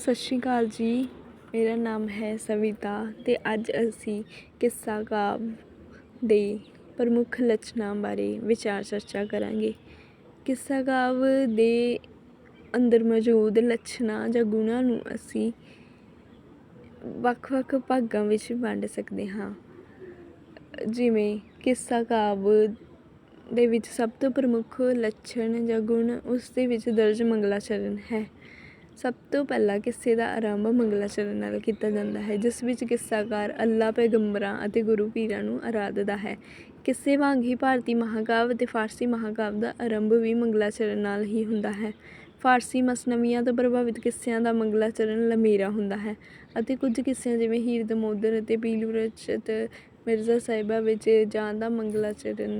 ਸਤਿ ਸ਼੍ਰੀ ਅਕਾਲ ਜੀ। ਮੇਰਾ ਨਾਮ ਹੈ ਸਵਿਤਾ ਅਤੇ ਅੱਜ ਅਸੀਂ ਕਿੱਸਾ ਕਾਵਿ ਦੇ ਪ੍ਰਮੁੱਖ ਲੱਛਣਾਂ ਬਾਰੇ ਵਿਚਾਰ ਚਰਚਾ ਕਰਾਂਗੇ। ਕਿੱਸਾ ਕਾਵਿ ਦੇ ਅੰਦਰ ਮੌਜੂਦ ਲੱਛਣਾਂ ਜਾਂ ਗੁਣਾਂ ਨੂੰ ਅਸੀਂ ਵੱਖ-ਵੱਖ ਭਾਗਾਂ ਵਿੱਚ ਵੰਡ ਸਕਦੇ ਹਾਂ। ਜਿਵੇਂ ਕਿੱਸਾ ਕਾਵਿ ਦੇ ਵਿੱਚ ਸਭ ਤੋਂ ਪ੍ਰਮੁੱਖ ਲੱਛਣ ਜਾਂ ਗੁਣ ਉਸ ਦੇ ਵਿੱਚ ਦਰਜ ਮੰਗਲਾਚਰਨ ਹੈ। ਸਭ ਤੋਂ ਪਹਿਲਾਂ ਕਿੱਸੇ ਦਾ ਆਰੰਭ ਮੰਗਲਾਚਰਨ ਨਾਲ ਕੀਤਾ ਜਾਂਦਾ ਹੈ, ਜਿਸ ਵਿੱਚ ਕਿੱਸਾਕਾਰ ਅੱਲਾ ਪੈਗੰਬਰਾਂ ਅਤੇ ਗੁਰੂ ਪੀਰਾਂ ਨੂੰ ਆਰਾਧਦਾ ਹੈ। ਕਿੱਸੇ ਵਾਂਗ ਹੀ ਭਾਰਤੀ ਮਹਾਕਾਵਿ ਅਤੇ ਫਾਰਸੀ ਮਹਾਕਾਵਿ ਦਾ ਆਰੰਭ ਵੀ ਮੰਗਲਾਚਰਨ ਨਾਲ ਹੀ ਹੁੰਦਾ ਹੈ। ਫਾਰਸੀ ਮਸਨਵੀਆਂ ਤੋਂ ਪ੍ਰਭਾਵਿਤ ਕਿੱਸਿਆਂ ਦਾ ਮੰਗਲਾਚਰਨ ਲਮੀਰਾ ਹੁੰਦਾ ਹੈ ਅਤੇ ਕੁਝ ਕਿੱਸਿਆਂ ਜਿਵੇਂ ਹੀਰ ਦਮੋਦਰ ਅਤੇ ਪੀਲੂ ਰਚਿਤ ਮਿਰਜ਼ਾ ਸਾਹਿਬਾ ਵਿੱਚ ਜਾਂ ਦਾ ਮੰਗਲਾਚਰਨ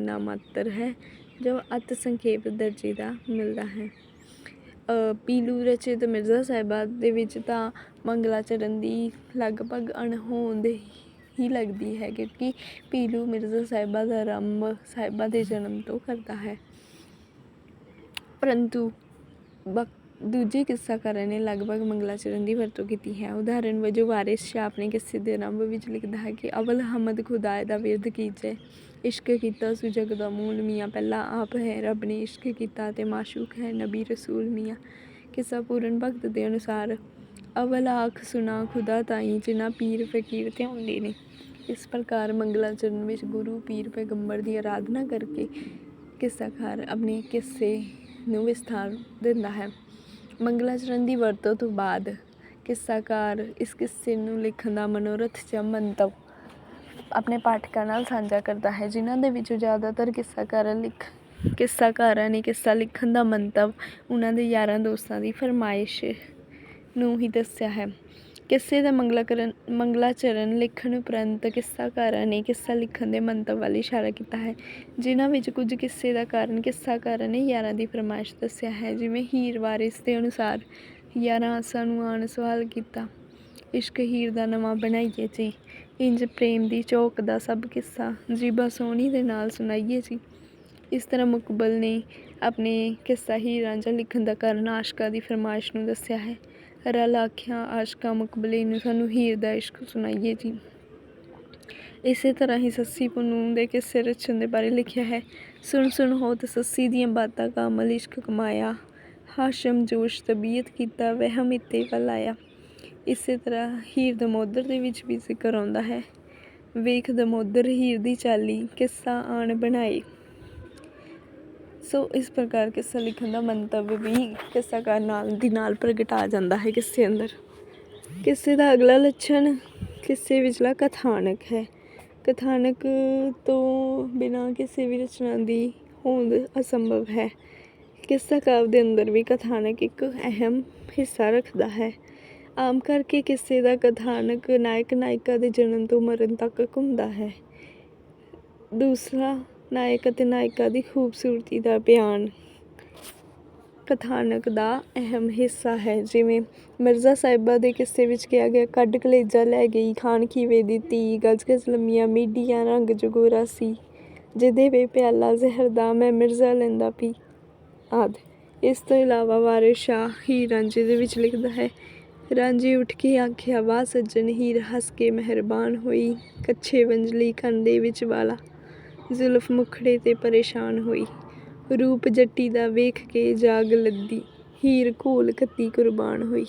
ਨਾਮਾਤਰ ਹੈ, ਜੋ ਅਤ ਸੰਖੇਪ ਦਰਜੇ ਦਾ ਮਿਲਦਾ ਹੈ। ਪੀਲੂ ਰਚਿਤ ਮਿਰਜ਼ਾ ਸਾਹਿਬਾ ਦੇ ਵਿੱਚ ਤਾਂ ਮੰਗਲਾਚਰਨ ਦੀ ਲਗਭਗ ਅਣਹੋਂਦ ਹੀ ਲੱਗਦੀ ਹੈ ਕਿਉਂਕਿ ਪੀਲੂ ਮਿਰਜ਼ਾ ਸਾਹਿਬਾ ਦਾ ਆਰੰਭ ਸਾਹਿਬਾ ਦੇ ਜਨਮ ਤੋਂ ਕਰਦਾ ਹੈ। ਪਰੰਤੂ ਬਕ, ਦੂਜੇ ਕਿੱਸਾਕਾਰਾਂ ਨੇ ਲਗਭਗ ਮੰਗਲਾਚਰਨ ਦੀ ਵਰਤੋਂ ਕੀਤੀ ਹੈ। ਉਦਾਹਰਨ ਵਜੋਂ ਵਾਰਿਸ ਸ਼ਾਹ ਆਪਣੇ ਕਿੱਸੇ ਦੇ ਆਰੰਭ ਵਿੱਚ ਲਿਖਦਾ ਹੈ ਕਿ ਅਵਲ ਹਮਦ ਖੁਦਾਏ ਦਾ ਵਿਰਦ ਕੀਜੇ ਇਸ਼ਕ ਕੀਤਾ ਸੁ ਜਗ ਦਾ ਮੂਲ ਮੀਆਂ। ਪਹਿਲਾ ਆਪ ਹੈ ਰੱਬ ਨੇ ਇਸ਼ਕ ਕੀਤਾ ਤੇ ਮਾਸ਼ੂਕ ਹੈ ਨਬੀ ਰਸੂਲ ਮੀਆਂ। ਕਿਸਾ ਪੂਰਨ ਭਗਤ ਦੇ ਅਨੁਸਾਰ, ਅਵਲ ਆਖ ਸੁਣਾ ਖੁਦਾ ਤਾਈ, ਜਿਨ੍ਹਾਂ ਪੀਰ ਫਕੀਰ ਧਿਆਉਂਦੇ ਨੇ। ਇਸ ਪ੍ਰਕਾਰ ਮੰਗਲਾਚਰਨ ਵਿੱਚ ਗੁਰੂ ਪੀਰ ਪੈਗੰਬਰ ਦੀ ਆਰਾਧਨਾ ਕਰਕੇ ਕਿੱਸਾਕਾਰ ਆਪਣੇ ਕਿੱਸੇ ਨੂੰ ਵਿਸਥਾਰ ਦਿੰਦਾ ਹੈ। ਮੰਗਲਾਚਰਨ ਦੀ ਵਰਤੋਂ ਤੋਂ ਬਾਅਦ ਕਿੱਸਾਕਾਰ ਇਸ ਕਿੱਸੇ ਨੂੰ ਲਿਖਣ ਦਾ ਮਨੋਰਥ ਜਾਂ ਮੰਤਵ ਆਪਣੇ ਪਾਠਕਾਂ ਨਾਲ ਸਾਂਝਾ ਕਰਦਾ ਹੈ, ਜਿਨ੍ਹਾਂ ਦੇ ਵਿੱਚੋਂ ਜ਼ਿਆਦਾਤਰ ਕਿੱਸਾਕਾਰਾਂ ਲਿਖ ਕਿੱਸਾਕਾਰਾਂ ਨੇ ਕਿੱਸਾ ਲਿਖਣ ਦਾ ਮੰਤਵ ਉਹਨਾਂ ਦੇ ਯਾਰਾਂ ਦੋਸਤਾਂ ਦੀ ਫਰਮਾਇਸ਼ ਨੂੰ ਹੀ ਦੱਸਿਆ ਹੈ। ਕਿੱਸੇ ਦਾ ਮੰਗਲਾਕਰਨ ਮੰਗਲਾਚਰਨ ਲਿਖਣ ਉਪਰੰਤ ਕਿੱਸਾਕਾਰਾਂ ਨੇ ਕਿੱਸਾ ਲਿਖਣ ਦੇ ਮੰਤਵ ਵੱਲ ਇਸ਼ਾਰਾ ਕੀਤਾ ਹੈ, ਜਿਨ੍ਹਾਂ ਵਿੱਚ ਕੁਝ ਕਿੱਸੇ ਦਾ ਕਾਰਨ ਕਿੱਸਾਕਾਰਾਂ ਨੇ ਯਾਰਾਂ ਦੀ ਫਰਮਾਇਸ਼ ਦੱਸਿਆ ਹੈ, ਜਿਵੇਂ ਹੀਰ ਵਾਰਿਸ ਦੇ ਅਨੁਸਾਰ, ਯਾਰਾਂ ਆਸਾਂ ਨੂੰ ਆਣ ਸਵਾਲ ਕੀਤਾ, ਇਸ਼ਕ ਹੀਰ ਦਾ ਨਵਾਂ ਬਣਾਈਏ ਜੀ। ਇੰਜ ਪ੍ਰੇਮ ਦੀ ਚੌਕ ਦਾ ਸਭ ਕਿੱਸਾ, ਜੀਬਾ ਸੋਹਣੀ ਦੇ ਨਾਲ ਸੁਣਾਈਏ ਜੀ। ਇਸ ਤਰ੍ਹਾਂ ਮੁਕਬਲ ਨੇ ਆਪਣੇ ਕਿੱਸਾ ਹੀਰ ਰਾਂਝਾ ਲਿਖਣ ਦਾ ਕਾਰਨ ਆਸ਼ਕਾ ਦੀ ਫਰਮਾਇਸ਼ ਨੂੰ ਦੱਸਿਆ ਹੈ। ਰਲ ਆਖਿਆ, ਆਸ਼ਕਾ ਮੁਕਬਲੇ ਨੂੰ ਸਾਨੂੰ ਹੀਰ ਦਾ ਇਸ਼ਕ ਸੁਣਾਈਏ ਜੀ। ਇਸੇ ਤਰ੍ਹਾਂ ਹੀ ਸੱਸੀ ਪੁੰਨੂ ਦੇ ਕਿੱਸੇ ਰਚਨ ਦੇ ਬਾਰੇ ਲਿਖਿਆ ਹੈ। ਸੁਣ ਸੁਣ ਹੋ ਤੇ ਸੱਸੀ ਦੀਆਂ ਬਾਤਾਂ ਕਾਮਲ ਇਸ਼ਕ ਕਮਾਇਆ। ਹਾਸ਼ਮ ਜੋਸ਼ ਤਬੀਅਤ ਕੀਤਾ, ਵਹਿਮ ਇੱਤੇ ਵੱਲ ਆਇਆ। ਇਸੇ ਤਰ੍ਹਾਂ ਹੀਰ ਦਮੋਦਰ ਦੇ ਵਿੱਚ ਵੀ ਜ਼ਿਕਰ ਆਉਂਦਾ ਹੈ। ਵੇਖ ਦਮੋਦਰ ਹੀਰ ਦੀ ਚਾਲੀ ਕਿੱਸਾ ਆਣ ਬਣਾਏ ਸੋ ਇਸ ਪ੍ਰਕਾਰ ਕਿੱਸਾ ਲਿਖਣ ਦਾ ਮੰਤਵ ਵੀ ਕਿੱਸਾਕਾਰ ਨਾਲ ਦੀ ਨਾਲ ਪ੍ਰਗਟਾ ਜਾਂਦਾ ਹੈ ਕਿੱਸੇ ਅੰਦਰ। ਕਿੱਸੇ ਦਾ ਅਗਲਾ ਲੱਛਣ ਕਿੱਸੇ ਵਿਚਲਾ ਕਥਾਨਕ ਹੈ। ਕਥਾਨਕ ਤੋਂ ਬਿਨਾਂ ਕਿਸੇ ਵੀ ਰਚਨਾ ਦੀ ਹੋਂਦ ਅਸੰਭਵ ਹੈ। ਕਿੱਸਾ ਕਾਵਿ ਦੇ ਅੰਦਰ ਵੀ ਕਥਾਨਕ ਇੱਕ ਅਹਿਮ ਹਿੱਸਾ ਰੱਖਦਾ ਹੈ। ਆਮ ਕਰਕੇ ਕਿਸੇ ਦਾ ਕਥਾਨਕ ਨਾਇਕ ਨਾਇਕਾ ਦੇ ਜਨਮ ਤੋਂ ਮਰਨ ਤੱਕ ਘੁੰਮਦਾ ਹੈ। ਦੂਸਰਾ, ਨਾਇਕ ਅਤੇ ਨਾਇਕਾ ਦੀ ਖੂਬਸੂਰਤੀ ਦਾ ਬਿਆਨ। ਕਥਾਨਕ ਦਾ ਅਹਿਮ ਹਿੱਸਾ ਹੈ, ਜਿਵੇਂ ਮਿਰਜ਼ਾ ਸਾਹਿਬਾ ਦੇ ਕਿੱਸੇ ਵਿੱਚ ਕਿਹਾ ਗਿਆ, ਕੱਢ ਕਲੇਜਾ ਲੈ ਗਈ ਖਾਨ ਖੀਵੇ ਦੀ ਧੀ ਗਜ ਗਜ ਲੰਮੀਆਂ ਮੀਡੀਆਂ, ਰੰਗ ਜਗੋਰਾ ਸੀ, ਜਿਹਦੇ ਵੇ ਪਿਆਲਾ ਜ਼ਹਿਰ ਦਾ, ਮੈਂ ਮਿਰਜ਼ਾ ਲੈਂਦਾ ਪੀ। ਆਦਿ। ਇਸ ਤੋਂ ਇਲਾਵਾ ਵਾਰਿਸ ਸ਼ਾਹ ਹੀ ਰਾਂਝੇ ਦੇ ਵਿੱਚ ਲਿਖਦਾ ਹੈ ਰਾਂਝੇ ਉੱਠ ਕੇ ਆਖਿਆ, ਵਾਹ ਸੱਜਣ, ਹੀਰ ਹੱਸ ਕੇ ਮਿਹਰਬਾਨ ਹੋਈ, ਕੱਛੇ ਵੰਜਲੀ ਕੰਨ ਵਿੱਚ ਵਾਲਾ। ਜ਼ੁਲਫ ਮੁਖੜੇ ਤੇ ਪਰੇਸ਼ਾਨ ਹੋਈ। ਰੂਪ ਜੱਟੀ ਦਾ ਵੇਖ ਕੇ ਜਾਗ ਲੱਦੀ, ਹੀਰ ਘੋਲ ਕੱਤੀ ਕੁਰਬਾਨ ਹੋਈ।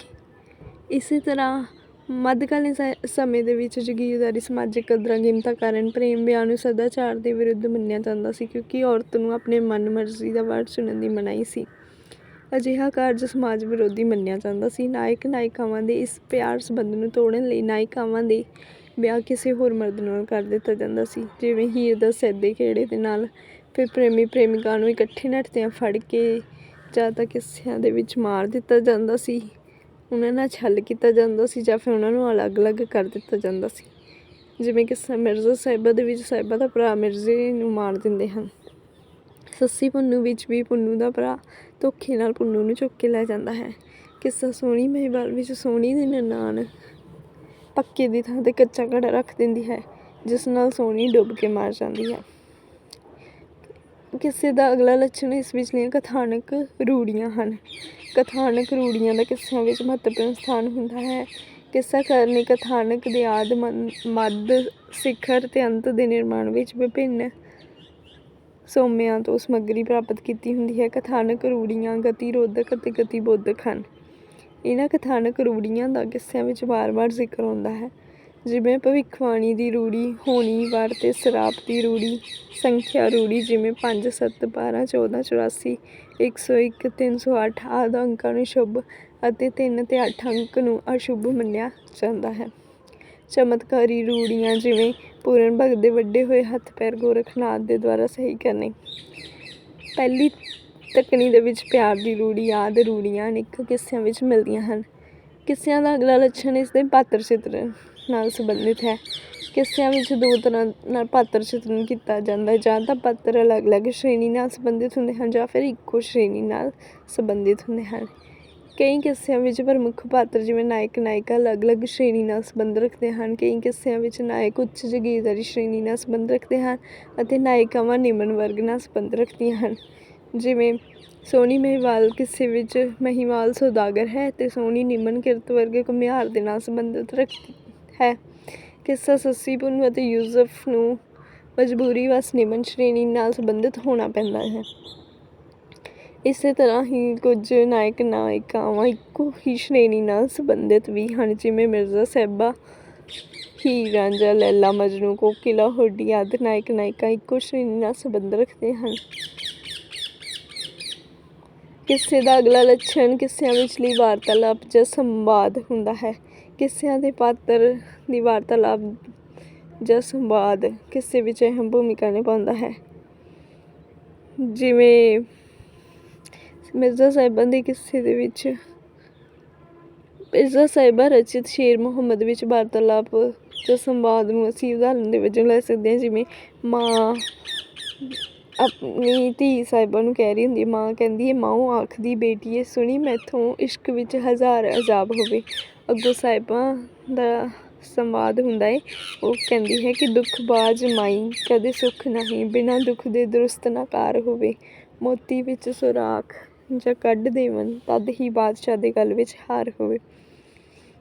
ਇਸੇ ਤਰ੍ਹਾਂ ਮੱਧਕਾਲੀਨ ਸ- ਸਮੇਂ ਦੇ ਵਿੱਚ ਜਗੀਰਦਾਰੀ ਸਮਾਜਿਕ ਕਦਰਾਂ ਕੀਮਤਾਂ ਕਾਰਨ ਪ੍ਰੇਮ ਵਿਆਹ ਨੂੰ ਸਦਾਚਾਰ ਦੇ ਵਿਰੁੱਧ ਮੰਨਿਆ ਜਾਂਦਾ ਸੀ, ਕਿਉਂਕਿ ਔਰਤ ਨੂੰ ਆਪਣੇ ਮਨ ਮਰਜ਼ੀ ਦਾ ਵਰ ਚੁਣਨ ਦੀ ਮਨਾਹੀ ਸੀ। ਅਜਿਹਾ ਕਾਰਜ ਸਮਾਜ ਵਿਰੋਧੀ ਮੰਨਿਆ ਜਾਂਦਾ ਸੀ, ਨਾਇਕ ਨਾਇਕਾਵਾਂ ਦੇ ਇਸ ਪਿਆਰ ਸੰਬੰਧ ਨੂੰ ਤੋੜਨ ਲਈ ਨਾਇਕਾਵਾਂ ਦੇ ਵਿਆਹ ਕਿਸੇ ਹੋਰ ਮਰਦ ਨਾਲ ਕਰ ਦਿੱਤਾ ਜਾਂਦਾ ਸੀ, ਜਿਵੇਂ ਹੀਰ ਦਾ ਸੈਦੇ ਖੇੜੇ ਦੇ ਨਾਲ ਫਿਰ ਪ੍ਰੇਮੀ ਪ੍ਰੇਮਿਕਾ ਨੂੰ ਇਕੱਠੇ ਨੱਠਦਿਆਂ ਫੜ ਕੇ ਜਾਂ ਤਾਂ ਕਿੱਸਿਆਂ ਦੇ ਵਿੱਚ ਮਾਰ ਦਿੱਤਾ ਜਾਂਦਾ ਸੀ, ਉਹਨਾਂ ਨਾਲ ਛਲ ਕੀਤਾ ਜਾਂਦਾ ਸੀ ਜਾਂ ਫਿਰ ਉਹਨਾਂ ਨੂੰ ਅਲੱਗ-ਅਲੱਗ ਕਰ ਦਿੱਤਾ ਜਾਂਦਾ ਸੀ, ਜਿਵੇਂ ਕਿ ਮਿਰਜ਼ਾ ਸਾਹਿਬਾ ਦੇ ਵਿੱਚ ਸਾਹਿਬਾ ਦਾ ਭਰਾ ਮਿਰਜ਼ੇ ਨੂੰ ਮਾਰ ਦਿੰਦੇ ਹਨ। ਸੱਸੀ ਪੁੰਨੂ ਵਿੱਚ ਵੀ ਪੁੰਨੂ ਦਾ ਭਰਾ ਧੋਖੇ ਨਾਲ ਪੁੰਨੂ ਨੂੰ ਚੁੱਕ ਕੇ ਲੈ ਜਾਂਦਾ ਹੈ। ਕਿੱਸਾ ਸੋਹਣੀ ਮਹੀਵਾਲ ਵਿੱਚ ਸੋਹਣੀ ਦੀ ਨਨਾਣ ਪੱਕੇ ਦੀ ਥਾਂ ਤੇ ਕੱਚਾ ਘੜਾ ਰੱਖ ਦਿੰਦੀ ਹੈ, ਜਿਸ ਨਾਲ ਸੋਹਣੀ ਡੁੱਬ ਕੇ ਮਰ ਜਾਂਦੀ ਹੈ। ਕਿਸੇ ਦਾ ਅਗਲਾ ਲੱਛਣ ਇਸ ਵਿਚਲੀਆਂ ਕਥਾਨਕ ਰੂੜੀਆਂ ਹਨ। ਕਥਾਨਕ ਰੂੜੀਆਂ ਦਾ ਕਿੱਸਿਆਂ ਵਿੱਚ ਮਹੱਤਵਪੂਰਨ ਸਥਾਨ ਹੁੰਦਾ ਹੈ। ਕਿੱਸਾ ਕਰਨੀ ਕਥਾਨਕ ਦੇ ਆਦਿ ਮਨ- ਮੱਧ ਸਿਖਰ ਤੇ ਅੰਤ ਦੇ ਨਿਰਮਾਣ ਵਿੱਚ ਵਿਭਿੰਨ ਸੋਮਿਆਂ ਤੋਂ ਸਮੱਗਰੀ ਪ੍ਰਾਪਤ ਕੀਤੀ ਹੁੰਦੀ ਹੈ। ਕਥਾਨਕ ਰੂੜੀਆਂ ਗਤੀਰੋਧਕ ਅਤੇ ਗਤੀਬੋਧਕ ਹਨ। ਇਹਨਾਂ ਕਥਾਨਕ ਰੂੜੀਆਂ ਦਾ ਕਿੱਸਿਆਂ ਵਿੱਚ ਵਾਰ-ਵਾਰ ਜ਼ਿਕਰ ਆਉਂਦਾ ਹੈ। ਜਿਵੇਂ ਭਵਿੱਖਬਾਣੀ ਦੀ ਰੂੜੀ, ਹੋਣੀ, ਵਾਰ ਤੇ ਸਰਾਪ ਦੀ ਰੂੜੀ, ਸੰਖਿਆ ਰੂੜੀ ਜਿਵੇਂ 5 7 12 14 84 101 308 ਆਦਿ ਅੰਕਾਂ ਨੂੰ ਸ਼ੁਭ ਅਤੇ 3 ਤੇ 8 ਅੰਕ ਨੂੰ ਅਸ਼ੁਭ ਮੰਨਿਆ ਜਾਂਦਾ ਹੈ। ਚਮਤਕਾਰੀ ਰੂੜੀਆਂ ਜਿਵੇਂ ਪੂਰਨ ਭਗਤ ਦੇ ਵੱਡੇ ਹੋਏ ਹੱਥ ਪੈਰ ਗੋਰਖਨਾਥ ਦੇ ਦੁਆਰਾ ਸਹੀ ਕਰਨੇ। ਪਹਿਲੀ ਤਕਨੀ ਦੇ ਵਿੱਚ ਪਿਆਰ ਦੀ ਰੂੜੀ, ਆਦਿ ਰੂੜੀਆਂ ਅਨੇਕ ਕਿੱਸਿਆਂ ਵਿੱਚ ਮਿਲਦੀਆਂ ਹਨ। ਕਿੱਸਿਆਂ ਦਾ ਅਗਲਾ ਲੱਛਣ ਇਸ ਦੇ ਪਾਤਰ ਚਿੱਤਰਨ ਨਾਲ ਸੰਬੰਧਿਤ ਹੈ। ਕਿੱਸਿਆਂ ਵਿੱਚ ਦੋ ਤਰ੍ਹਾਂ ਨਾਲ ਪਾਤਰ ਚਿੱਤਰਨ ਕੀਤਾ ਜਾਂਦਾ ਹੈ। ਜਾਂ ਤਾਂ ਪਾਤਰ ਅਲੱਗ-ਅਲੱਗ ਸ਼੍ਰੇਣੀ ਨਾਲ ਸੰਬੰਧਿਤ ਹੁੰਦੇ ਹਨ ਜਾਂ ਫਿਰ ਇੱਕੋ ਸ਼੍ਰੇਣੀ ਨਾਲ ਸੰਬੰਧਿਤ ਹੁੰਦੇ ਹਨ। ਕਈ ਕਿੱਸਿਆਂ ਵਿੱਚ ਪ੍ਰਮੁੱਖ ਪਾਤਰ ਜਿਵੇਂ ਨਾਇਕ ਨਾਇਕਾ ਅਲੱਗ-ਅਲੱਗ ਸ਼੍ਰੇਣੀ ਨਾਲ ਸੰਬੰਧ ਰੱਖਦੇ ਹਨ। ਕਈ ਕਿੱਸਿਆਂ ਵਿੱਚ ਨਾਇਕ ਉੱਚ ਜਗੀਰਦਾਰੀ ਸ਼੍ਰੇਣੀ ਨਾਲ ਸੰਬੰਧ ਰੱਖਦੇ ਹਨ ਅਤੇ ਨਾਇਕਾਵਾਂ ਨਿਮਨ ਵਰਗ ਨਾਲ ਸੰਬੰਧ ਰੱਖਦੀਆਂ ਹਨ। ਜਿਵੇਂ ਸੋਹਣੀ ਮਹੀਵਾਲ ਕਿੱਸੇ ਵਿੱਚ ਮਹੀਵਾਲ ਸੌਦਾਗਰ ਹੈ ਅਤੇ ਸੋਹਣੀ ਨਿਮਨ ਕਿਰਤ ਵਰਗੇ ਘੁਮਿਆਰ ਦੇ ਨਾਲ ਸੰਬੰਧਿਤ ਰੱਖ ਹੈ। ਕਿੱਸਾ ਸੱਸੀ ਪੁੰਨੂ ਅਤੇ ਯੂਸਫ ਨੂੰ ਮਜਬੂਰੀ ਵਸ ਨਿਮਨ ਸ਼੍ਰੇਣੀ ਨਾਲ ਸੰਬੰਧਿਤ ਹੋਣਾ ਪੈਂਦਾ ਹੈ। ਇਸੇ ਤਰ੍ਹਾਂ ਹੀ ਕੁਝ ਨਾਇਕ ਨਾਇਕਾਵਾਂ ਇੱਕੋ ਹੀ ਸ਼੍ਰੇਣੀ ਨਾਲ ਸੰਬੰਧਿਤ ਵੀ ਹਨ, ਜਿਵੇਂ ਮਿਰਜ਼ਾ ਸਾਹਿਬਾ, ਹੀਰ ਰਾਂਝਾ, ਲੈਲਾ, ਮਜਨੂੰ, ਕੋਕਿਲਾ, ਹੋਡੀ ਆਦਿ ਨਾਇਕ ਨਾਇਕਾ ਇੱਕੋ ਸ਼੍ਰੇਣੀ ਨਾਲ ਸੰਬੰਧ ਰੱਖਦੇ ਹਨ। ਕਿੱਸੇ ਦਾ ਅਗਲਾ ਲੱਛਣ ਕਿੱਸਿਆਂ ਵਿਚਲੀ ਵਾਰਤਾਲਾਪ ਜਾਂ ਸੰਵਾਦ ਹੁੰਦਾ ਹੈ। ਕਿੱਸਿਆਂ ਦੇ ਪਾਤਰ ਦੀ ਵਾਰਤਾਲਾਪ ਜਾਂ ਸੰਵਾਦ ਕਿੱਸੇ ਵਿੱਚ ਅਹਿਮ ਭੂਮਿਕਾ ਨਿਭਾਉਂਦਾ ਹੈ। ਜਿਵੇਂ ਮਿਰਜ਼ਾ ਸਾਹਿਬਾਂ ਦੇ ਕਿੱਸੇ ਦੇ ਵਿੱਚ। ਮਿਰਜ਼ਾ ਸਾਹਿਬਾਂ ਰਚਿਤ ਸ਼ੇਰ ਮੁਹੰਮਦ ਵਿੱਚ ਵਾਰਤਾਲਾਪ ਜਾਂ ਸੰਵਾਦ ਨੂੰ ਅਸੀਂ ਉਦਾਹਰਨ ਦੇ ਵਜੋਂ ਲੈ ਸਕਦੇ ਹਾਂ, ਜਿਵੇਂ ਮਾਂ ਆਪਣੀ ਧੀ ਸਾਹਿਬਾਂ ਨੂੰ ਕਹਿ ਰਹੀ ਹੁੰਦੀ ਮਾਂ ਕਹਿੰਦੀ ਹੈ, ਮਾਂ ਆਖਦੀ ਬੇਟੀ ਬੇਟੀਏ ਸੁਣੀ ਮੈਥੋਂ ਇਸ਼ਕ ਵਿੱਚ ਹਜ਼ਾਰ ਅਜ਼ਾਬ ਹੋਵੇ। ਅੱਗੋਂ ਸਾਹਿਬਾਂ ਦਾ ਸੰਵਾਦ ਹੁੰਦਾ ਹੈ, ਉਹ ਕਹਿੰਦੀ ਹੈ ਕਿ ਦੁੱਖ ਬਾਜ ਮਾਈ, ਕਦੇ ਸੁੱਖ ਨਹੀਂ, ਬਿਨਾਂ ਦੁੱਖ ਦੇ ਦਰੁਸਤ ਨਾਕਾਰ ਹੋਵੇ। ਮੋਤੀ ਵਿੱਚ ਸੁਰਾਖ ਜਾਂ ਕੱਢ ਦੇਵਨ ਤਦ ਹੀ ਬਾਦਸ਼ਾਹ ਦੇ ਗਲ ਵਿੱਚ ਹਾਰ ਹੋਵੇ।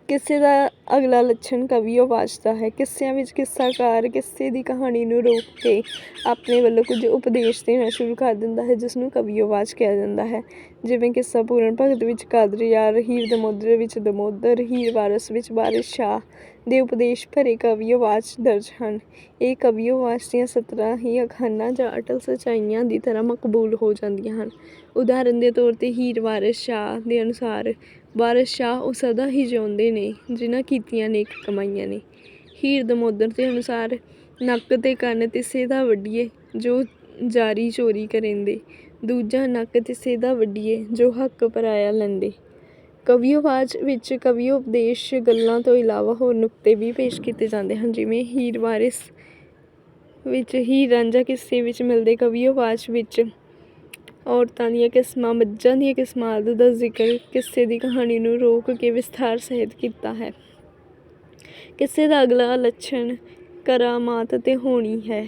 ਕਿੱਸੇ ਦਾ ਅਗਲਾ ਲੱਛਣ ਕਵੀਓ ਵਾਚਦਾ ਹੈ। ਕਿੱਸਿਆਂ ਵਿੱਚ ਕਿੱਸਾਕਾਰ ਕਿੱਸੇ ਦੀ ਕਹਾਣੀ ਨੂੰ ਰੋਕ ਕੇ ਆਪਣੇ ਵੱਲੋਂ ਕੁਝ ਉਪਦੇਸ਼ ਦੇਣਾ ਸ਼ੁਰੂ ਕਰ ਦਿੰਦਾ ਹੈ ਜਿਸ ਨੂੰ ਕਵੀਓ ਵਾਚ ਕਿਹਾ ਜਾਂਦਾ ਹੈ। ਜਿਵੇਂ ਕਿੱਸਾ ਪੂਰਨ ਭਗਤ ਵਿੱਚ ਕਾਦਰੀਆਰ ਹੀਰ ਦਮੋਦਰ ਵਿੱਚ ਦਮੋਦਰ, ਹੀਰ ਵਾਰਸ ਵਿੱਚ ਵਾਰਿਸ ਸ਼ਾਹ ਦੇ ਉਪਦੇਸ਼ ਭਰੇ ਕਵੀਓ ਵਾਚ ਦਰਜ ਹਨ। ਇਹ ਕਵੀਓ ਦੀਆਂ ਸਤਰਾਂ ਹੀ ਅਖਾਨਾਂ ਜਾਂ ਅਟਲ ਸੱਚਾਈਆਂ ਦੀ ਤਰ੍ਹਾਂ ਮਕਬੂਲ ਹੋ ਜਾਂਦੀਆਂ ਹਨ। ਉਦਾਹਰਨ ਦੇ ਤੌਰ ਤੇ ਹੀਰ ਵਾਰਿਸ ਸ਼ਾਹ ਦੇ ਅਨੁਸਾਰ, ਵਾਰਿਸ ਸ਼ਾਹ ਉਹ ਸਦਾ ਹੀ ਜਿਉਂਦੇ ਨੇ, ਜਿਨ੍ਹਾਂ ਕੀਤੀਆਂ ਨੇਕ ਕਮਾਈਆਂ ਨੇ। ਹੀਰ ਦਮੋਦਰ ਦੇ ਅਨੁਸਾਰ, ਨੱਕ ਤੇ ਕੰਨ ਤਿਸੇ ਦਾ ਵੱਡੀਏ ਜੋ ਜਾਰੀ ਚੋਰੀ ਕਰੇਂਦੇ। ਦੂਜਾ, ਨੱਕ ਤਿਸੇ ਦਾ ਵੱਡੀਏ ਜੋ ਹੱਕ ਪਰਾਇਆ ਲੈਂਦੇ। ਕਵੀ ਆਵਾਜ਼ ਵਿੱਚ ਕਵੀ ਉਪਦੇਸ਼ ਗੱਲਾਂ ਤੋਂ ਇਲਾਵਾ ਹੋਰ ਨੁਕਤੇ ਵੀ ਪੇਸ਼ ਕੀਤੇ ਜਾਂਦੇ ਹਨ, ਜਿਵੇਂ ਹੀਰ ਵਾਰਿਸ ਵਿੱਚ ਹੀਰ ਰਾਂਝਾ ਕਿੱਸੇ ਵਿੱਚ ਮਿਲਦੇ ਕਵੀ ਆਵਾਜ਼ ਵਿੱਚ ਔਰਤਾਂ ਦੀਆਂ ਕਿਸਮਾਂ, ਮੱਝਾਂ ਦੀਆਂ ਕਿਸਮਾਂ ਆਦਿ ਦਾ ਜ਼ਿਕਰ ਕਿੱਸੇ ਦੀ ਕਹਾਣੀ ਨੂੰ ਰੋਕ ਕੇ ਵਿਸਥਾਰ ਸਹਿਤ ਕੀਤਾ ਹੈ। ਕਿੱਸੇ ਦਾ ਅਗਲਾ ਲੱਛਣ ਕਰਾਮਾਤ ਤੇ ਹੋਣੀ ਹੈ।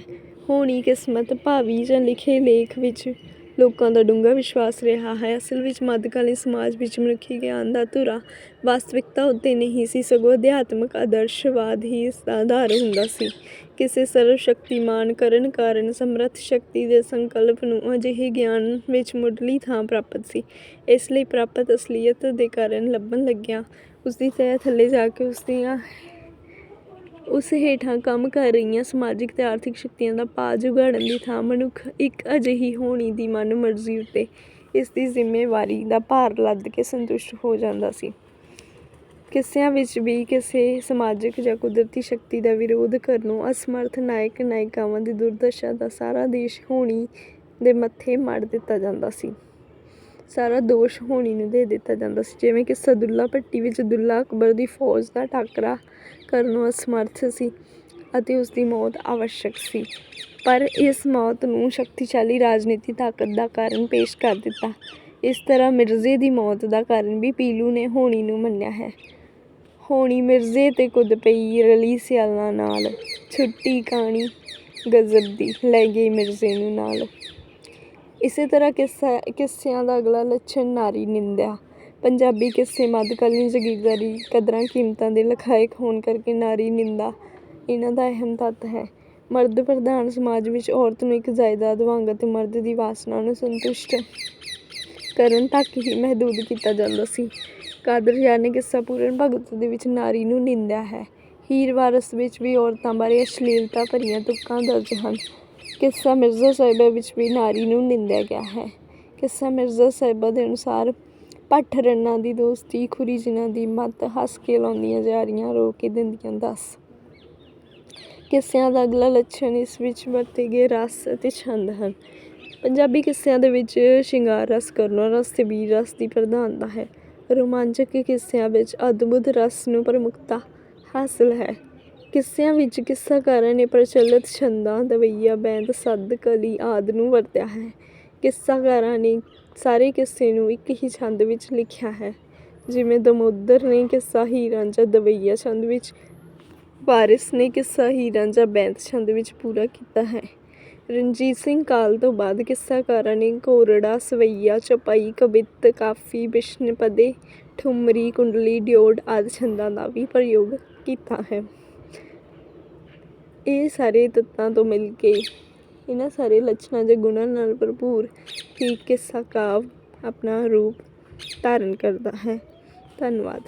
ਹੋਣੀ ਕਿਸਮਤ ਭਾਵੀ ਜਾਂ ਲਿਖੇ ਲੇਖ ਵਿੱਚ ਲੋਕਾਂ ਦਾ ਡੂੰਘਾ ਵਿਸ਼ਵਾਸ ਰਿਹਾ ਹੈ। ਅਸਲ ਵਿੱਚ ਮੱਧਕਾਲੀਨ ਸਮਾਜ ਵਿੱਚ ਮਨੁੱਖੀ ਗਿਆਨ ਦਾ ਧੁਰਾ ਵਾਸਤਵਿਕਤਾ ਉੱਤੇ ਨਹੀਂ ਸੀ, ਸਗੋਂ ਅਧਿਆਤਮਕ ਆਦਰਸ਼ਵਾਦ ਹੀ ਇਸ ਦਾ ਆਧਾਰ ਹੁੰਦਾ ਸੀ। ਕਿਸੇ ਸਰਵ ਸ਼ਕਤੀਮਾਨ ਕਰਨ ਕਾਰਨ ਸਮਰੱਥ ਸ਼ਕਤੀ ਦੇ ਸੰਕਲਪ ਨੂੰ ਅਜਿਹੇ ਗਿਆਨ ਵਿੱਚ ਮੁੱਢਲੀ ਥਾਂ ਪ੍ਰਾਪਤ ਸੀ। ਇਸ ਲਈ ਪ੍ਰਾਪਤ ਅਸਲੀਅਤ ਦੇ ਕਾਰਨ ਲੱਭਣ ਲੱਗਿਆ ਉਸ ਦੀ ਤਹਿ ਥੱਲੇ ਜਾ ਕੇ ਉਸ ਦੀਆਂ ਉਸ ਹੇਠਾਂ ਕੰਮ ਕਰ ਰਹੀਆਂ ਸਮਾਜਿਕ ਅਤੇ ਆਰਥਿਕ ਸ਼ਕਤੀਆਂ ਦਾ ਪਾ ਜੁਗਾੜਨ ਦੀ ਥਾਂ ਮਨੁੱਖ ਇੱਕ ਅਜਿਹੀ ਹੋਣੀ ਦੀ ਮਨ ਮਰਜ਼ੀ ਉੱਤੇ ਇਸ ਦੀ ਜ਼ਿੰਮੇਵਾਰੀ ਦਾ ਭਾਰ ਲੱਦ ਕੇ ਸੰਤੁਸ਼ਟ ਹੋ ਜਾਂਦਾ ਸੀ। ਕਿੱਸਿਆਂ ਵਿੱਚ ਵੀ ਕਿਸੇ ਸਮਾਜਿਕ ਜਾਂ ਕੁਦਰਤੀ ਸ਼ਕਤੀ ਦਾ ਵਿਰੋਧ ਕਰਨੋਂ ਅਸਮਰਥ ਨਾਇਕ ਨਾਇਕਾਵਾਂ ਦੀ ਦੁਰਦਸ਼ਾ ਦਾ ਸਾਰਾ ਦੇਸ਼ ਹੋਣੀ ਦੇ ਮੱਥੇ ਮੜ ਦਿੱਤਾ ਜਾਂਦਾ ਸੀ। ਸਾਰਾ ਦੋਸ਼ ਹੋਣੀ ਨੂੰ ਦੇ ਦਿੱਤਾ ਜਾਂਦਾ ਸੀ। ਜਿਵੇਂ ਕਿ ਸਦੁੱਲਾ ਭੱਟੀ ਵਿੱਚ ਦੁੱਲਾ ਅਕਬਰ ਦੀ ਫੌਜ ਦਾ ਟਾਕਰਾ ਕਰਨ ਨੂੰ ਅਸਮਰਥ ਸੀ ਅਤੇ ਉਸ ਦੀ ਮੌਤ ਆਵਸ਼ਕ ਸੀ। ਪਰ ਇਸ ਮੌਤ ਨੂੰ ਸ਼ਕਤੀਸ਼ਾਲੀ ਰਾਜਨੀਤੀ ਤਾਕਤ ਦਾ ਕਾਰਨ ਪੇਸ਼ ਕਰ ਦਿੱਤਾ। ਇਸ ਤਰ੍ਹਾਂ ਮਿਰਜ਼ੇ ਦੀ ਮੌਤ ਦਾ ਕਾਰਨ ਵੀ ਪੀਲੂ ਨੇ ਹੋਣੀ ਨੂੰ ਮੰਨਿਆ ਹੈ। ਹੋਣੀ ਮਿਰਜ਼ੇ ਤੇ ਕੁੱਦ ਪਈ ਰਲੀ ਸਿਆਲਾਂ ਨਾਲ। ਛੁੱਟੀ ਕਾਣੀ ਗਜ਼ਬ ਦੀ ਲੈ ਗਈ ਮਿਰਜ਼ੇ ਨੂੰ ਨਾਲ। ਇਸੇ ਤਰ੍ਹਾਂ ਕਿੱਸਾ, ਕਿੱਸਿਆਂ ਦਾ ਅਗਲਾ ਲੱਛਣ ਨਾਰੀ ਨਿੰਦਿਆ। ਪੰਜਾਬੀ ਕਿੱਸੇ ਮੱਧਕਾਲੀਨ ਜਾਗੀਰਦਾਰੀ, ਕਦਰਾਂ ਕੀਮਤਾਂ ਦੇ ਲਖਾਇਕ ਹੋਣ ਕਰਕੇ ਨਾਰੀ ਨਿੰਦਾ। ਇਹਨਾਂ ਦਾ ਅਹਿਮ ਤੱਤ ਹੈ। ਮਰਦ ਪ੍ਰਧਾਨ ਸਮਾਜ ਵਿੱਚ ਔਰਤ ਨੂੰ ਇੱਕ ਜਾਇਦਾਦ ਵਾਂਗ ਅਤੇ ਮਰਦ ਦੀ ਵਾਸਨਾ ਨੂੰ ਸੰਤੁਸ਼ਟ ਕਰਨ ਤੱਕ ਹੀ ਮਹਿਦੂਦ ਕੀਤਾ ਜਾਂਦਾ ਸੀ। ਕਾਦਰ ਯਾਰ ਨੇ ਕਿੱਸਾ ਪੂਰਨ ਭਗਤ ਦੇ ਵਿੱਚ ਨਾਰੀ ਨੂੰ ਨਿੰਦਿਆ ਹੈ। ਹੀਰ ਵਾਰਸ ਵਿੱਚ ਵੀ ਔਰਤਾਂ ਬਾਰੇ ਅਸ਼ਲੀਲਤਾ ਭਰੀਆਂ ਤੁਕਾਂ ਦਰਜ ਹਨ। ਕਿੱਸਾ ਮਿਰਜ਼ਾ ਸਾਹਿਬਾ ਵਿੱਚ ਵੀ ਨਾਰੀ ਨੂੰ ਨਿੰਦਿਆ ਗਿਆ ਹੈ। ਕਿੱਸਾ ਮਿਰਜ਼ਾ ਸਾਹਿਬਾ ਦੇ ਅਨੁਸਾਰ ਭੱਠ ਰੰਨਾਂ ਦੀ ਦੋਸਤੀ, ਖੁਰੀ ਜਿਨ੍ਹਾਂ ਦੀ ਮੱਤ ਹੱਸ ਕੇ ਲਾਉਂਦੀਆਂ ਜਾ ਰਹੀਆਂ, ਰੋ ਕੇ ਦਿੰਦੀਆਂ ਦੱਸ। ਕਿੱਸਿਆਂ ਦਾ ਅਗਲਾ ਲੱਛਣ ਇਸ ਵਿੱਚ ਵਰਤੇ ਗਏ ਰਸ ਅਤੇ ਛੰਦ ਹਨ। ਪੰਜਾਬੀ ਕਿੱਸਿਆਂ ਦੇ ਵਿੱਚ ਸ਼ਿੰਗਾਰ ਰਸ ਕਰੁਣਾ ਰਸ ਤੇ ਬੀਰ ਰਸ ਦੀ ਪ੍ਰਧਾਨਤਾ ਹੈ। ਰੋਮਾਂਚਕ ਕਿੱਸਿਆਂ ਵਿੱਚ ਅਦਭੁਤ ਰਸ ਨੂੰ ਪ੍ਰਮੁੱਖਤਾ ਹਾਸਲ ਹੈ। ਕਿੱਸਿਆਂ ਵਿੱਚ ਕਿੱਸਾਕਾਰਾਂ ਨੇ ਪ੍ਰਚਲਿਤ ਛੰਦਾਂ, ਦਵਈਆ, ਬੈਂਤ, ਸੱਦ, ਕਲੀ ਆਦਿ ਨੂੰ ਵਰਤਿਆ ਹੈ। ਕਿੱਸਾਕਾਰਾਂ ਨੇ ਸਾਰੇ ਕਿੱਸੇ ਨੂੰ ਇੱਕ ਹੀ ਛੰਦ ਵਿੱਚ ਲਿਖਿਆ ਹੈ। ਜਿਵੇਂ ਦਮੋਦਰ ਨੇ ਕਿੱਸਾ ਹੀਰ ਰਾਂਝਾ ਦਵਈਆ ਛੰਦ ਵਿੱਚ, ਵਾਰਿਸ ਨੇ ਕਿੱਸਾ ਹੀਰ ਰਾਂਝਾ ਬੈਂਤ ਛੰਦ ਵਿੱਚ ਪੂਰਾ ਕੀਤਾ ਹੈ। ਰਣਜੀਤ ਸਿੰਘ ਕਾਲ ਤੋਂ ਬਾਅਦ ਕਿੱਸਾਕਾਰਾਂ ਨੇ ਘੋਰੜਾ, ਸਵਈਆ, ਚਪਾਈ, ਕਬਿੱਤ, ਕਾਫੀ, ਬਿਸ਼ਨਪਦੇ, ਠੁਮਰੀ, ਕੁੰਡਲੀ, ਡਿਓਡ ਆਦਿ ਛੰਦਾਂ ਦਾ ਵੀ ਪ੍ਰਯੋਗ ਕੀਤਾ ਹੈ। ਇਹ ਸਾਰੇ ਤੱਤਾਂ ਤੋਂ ਮਿਲ ਕੇ ਇਹਨਾਂ ਸਾਰੇ ਲੱਛਣਾਂ ਦੇ ਗੁਣਾਂ ਨਾਲ ਭਰਪੂਰ ਹੀ ਕਿੱਸਾ ਕਾਵ ਆਪਣਾ ਰੂਪ ਧਾਰਨ ਕਰਦਾ ਹੈ। ਧੰਨਵਾਦ।